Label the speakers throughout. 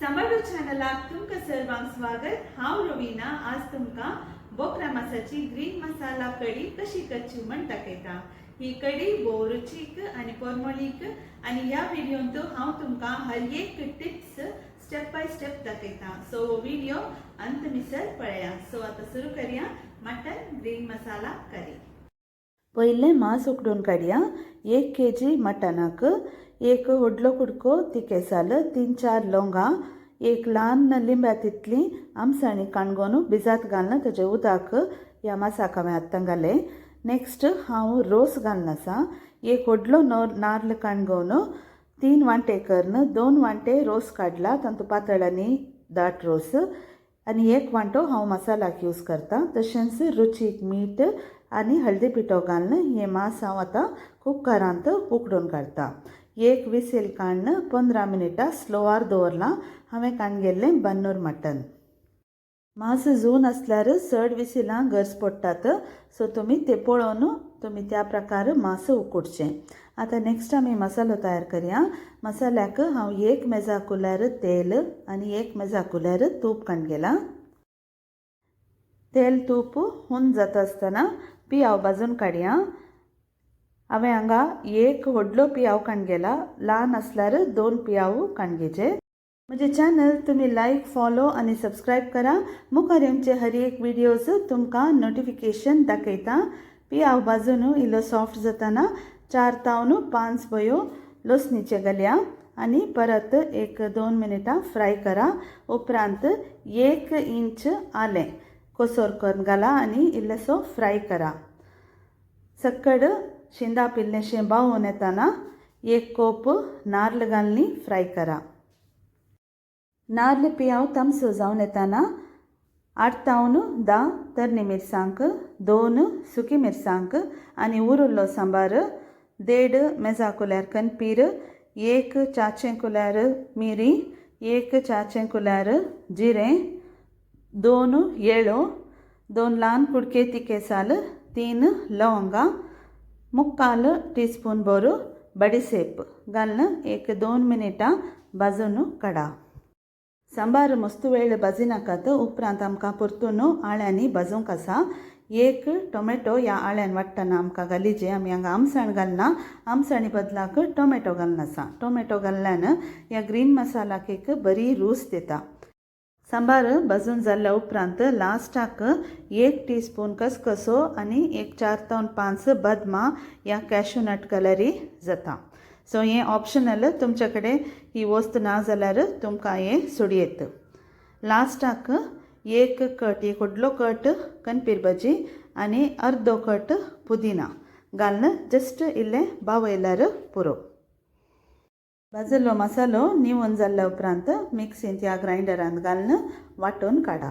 Speaker 1: समाडो चॅनलाक तुमकां सर्वांक स्वागत हांव रविना आज तुमकां बोकरा मासाची ग्रीन मसाला कडी कशी करची म्हण दाखयता ही कडी भोव रुचीक आनी परमळीक आनी ह्या व्हिडिओंत हांव तुमकां हर एक टिप्स स्टेप बाय स्टेप दाखयता सो हो व्हिडिओ अंत मिसर पळया सो आता सुरू करूया मटन ग्रीन मसाला करी
Speaker 2: पयलें मांस उकडून काडया एक के जी मटनाक एक व्हडलो कुडको तिकेसाल तीन चार लवंगां एक ल्हान लिंब्या तितली आमसाणी काणगोन भिजात घालना तेजे उदक ह्या मासाक हांवें आत्तां घालें. नेक्स्ट हांव रोस घालना आसा. एक व्हडलो नोर नाल्ल काणगोवन तीन वांटे करन दोन वांटे रोस काडला तातूंत पातळ आनी दाट रोस आनी एक वांटो हांव मसालाक यूज करता. तशेंच रुचीक मीठ आनी हळदी पिठो घालून हें मांस हांव आतां कुकरांत उकडून काडटा एक विसील काडन पंदरा मिनिटां स्लोवार दवरलां हांवें काणगेल्लें बन्नूर मटन मांस जून आसल्यार चड विसिलां गरज पडटात सो तुमी ते पळोवन तुमी त्या प्रकार मांस उकडचें. आतां नेक्स्ट आमी मसालो तयार करया. मसाल्याक हांव एक मेजा कुल्यार तेल आनी एक मेजा कुल्यार तूप काणगेलां तेल तूप हुन जाता आसतना हांव भाजून काडया हांवें हांगा एक व्हडलो पियाव काणगेला ल्हान आसल्यार दोन पियाव काणगेचे. म्हजे चॅनल तुमी लायक फॉलो आनी सबस्क्रायब करा. मुखार येवचे हर एक व्हिडियोज तुमकां नोटिफिकेशन दाखयता. पियाव भाजून इल्लो सॉफ्ट जाताना चार तावन पांच बयो लसणीचे घालया आनी परत एक दोन मिनटां फ्राय करा. उपरांत एक इंच आलें कोसोर करून घाला आनी इल्लेसो फ्राय करा. सकड शिंदा पिल्लेशें बावून येताना एक कोप नाल्ल घालनी फ्राय करा नाल्ल पियाव तमसो जावन येताना आठ तावन धा तरणी मिरसांग दोन सुकी मिरसांग आनी उरिल्लो सांबार देड मेजा कुल्यार कणपीर एक चाचें कुल्यार मिरी एक चाचें कुल्यार जिरें दोन येळो दोन ल्हान कुडके तिकेसाल तीन लवंगां मुक्काल टीस्पून भर बडिसेप घालून एक दोन मिनिटां भाजून काडा सांबार मस्त वेळ भाजिनाकात उपरांत आमकां परतून आळ्यांनी भाजूंक आसा एक टोमॅटो ह्या आळ्यान वाडटना आमकां घालीचे आमी हांगा आमसाण घालना आमसाणी बदलाक टोमॅटो घालना आसा टोमॅटो घाल्ल्यान ह्या ग्रीन मसालाक एक बरी रूच दिता सांबार भाजून जाल्ल्या उपरांत लास्टाक एक टीस्पून कसकसो आनी एक चार तावन पांच बदमां ह्या कॅशूनट कलरी जाता. सो हें ऑप्शनल तुमचे कडेन ही वस्त ना जाल्यार तुमकां हें सुडयेत लास्टाक एक कट एक व्हडलो कट कणपीर भाजी आनी अर्दो कट पुदिना. घालून जस्ट इल्लें बावयल्यार पुरो. भाजल्लो मसालो निवून जाल्ल्या उपरांत मिक्सींत ह्या ग्रायंडरांत घालून वांटून काडा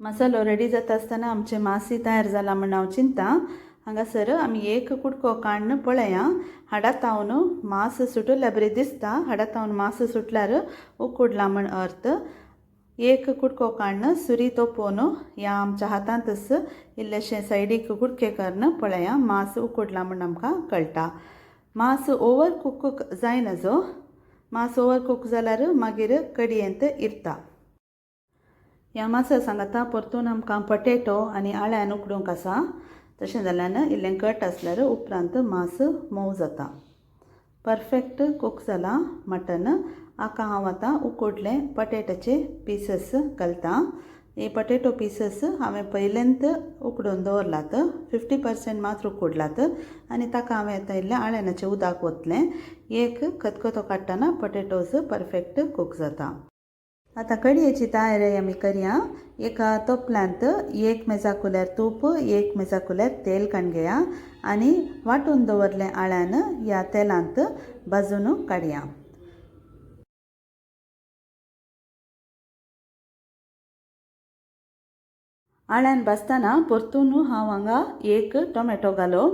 Speaker 2: मसालो रेडी जाता आसतना आमचें मासी तयार जाला म्हण हांव चिंता हांगासर आमी एक कुडको काडून पळया हाडा तावन सुटल्या बरें दिसता हाडा तावन मांस सुटल्यार उकडला म्हण अर्थ एक कुडको काडून सुरी तोपोवन ह्या आमच्या हातांतच इल्लेशें सायडीक कुडके करून पळया मास उकडला म्हण आमकां कळटा मांस ओवर कूक जायना जो मांस ओवर कूक जाल्यार मागीर कडयेंत इरता। ह्या मासा सांगाता परतून आमकां पटेटो आनी आळ्यान उकडूंक आसा तशें जाल्यार इल्लें कट आसल्यार उपरांत मांस मोव जाता। परफेक्ट कूक जालां मटन हाका हांव आतां उकडलें पटेटाचे पिसस घालता। हे पटेटो पिसस हांवें पयलेंत उकडून दवरलात फिफ्टी पर्सेंट मात्र उकडलात आनी ताका हांवें आतां इल्लें आळ्यानाचें उदक ओतलें एक खतखतो काडटना पटेटोज परफेक्ट कूक जाता आतां कडयेची तयारी आमी करया एका तोपल्यांत एक मेजा कुल्यार तूप एक मेजा कुल्यार तेल काणगेया आनी वांटून दवरलें आळ्यान ह्या तेलांत भाजून काडया आळ्यान भाजतना परतून हांव हांगा एक टोमॅटो घालो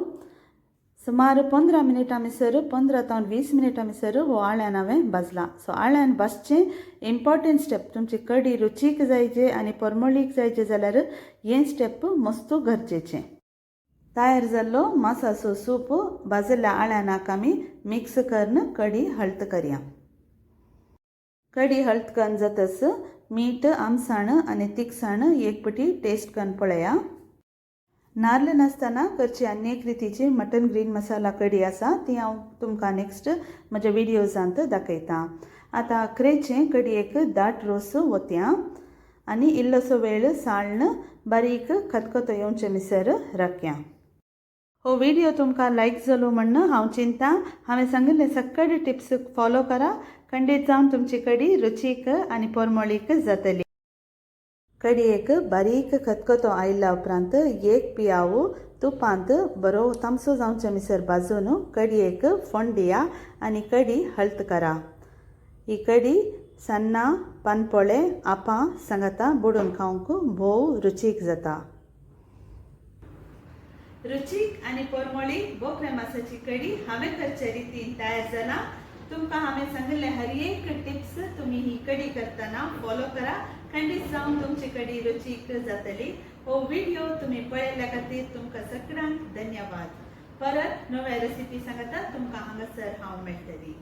Speaker 2: सुमार पंदरा मिनिटां भितर पंदरा तावन वीस मिनिटां भितर हो आळ्यान हांवें भाजला सो आळ्यान भाजचें इम्पॉर्टंट स्टेप तुमची कडी रुचीक जायचे आनी परमळीक जायचे जाल्यार हें स्टेप मस्त गरजेचें तयार जाल्लो मासाचो सूप भाजल्ल्या आळ्यानाक आमी मिक्स करून कडी हळद करया कडी हळद करून जातस मीठ आमसाण आनी तिखसाण एक पटी टेस्ट कन पळया नाल्ल नासतना करची आनी एक रितीची मटन ग्रीन मसाला कडी आसा ती हांव तुमकां नेक्स्ट म्हज्या विडियोजांत दाखयतां आतां अखरेचे कडयेक दाट रोस वत्यां आनी इल्लोसो वेळ साळण बारीक खतखतो येवचे मिसर राखयां हो व्हिडिओ तुमकां लायक जालो म्हण हांव चिंतां. हांवें सांगिल्ले सगळे टिप्स फॉलो करा. खंडीत जावन तुमची कडी रुचीक आनी पोरमोळीक जातली. कडयेक बारीक खतखतो आयिल्ल्या उपरांत एक पियावो तुपांत बरो तामसो जावचे मिसर भाजून कडयेक फोंड दिया आनी कडी हळद करा. ही कडी सन्ना पानपोळे आपां सांगाता बुडून खावंक भोव रुचीक जाता.
Speaker 1: रुचीक आणि पोरमोळीक बोकऱ्या मासाची कडी हांवें करचे रितीन तयार जाला तुमकां हांवें सांगिल्ले हर एक टिप्स तुमी ही कडी करतना फॉलो करा. खंडीत जावन तुमची कडी रुचीक जातली. हो व्हिडिओ तुमी पळयल्या खातीर तुमकां सगळ्यांक धन्यवाद. परत नव्या रेसिपी सांगता तुमकां हांगासर हांव मेळटली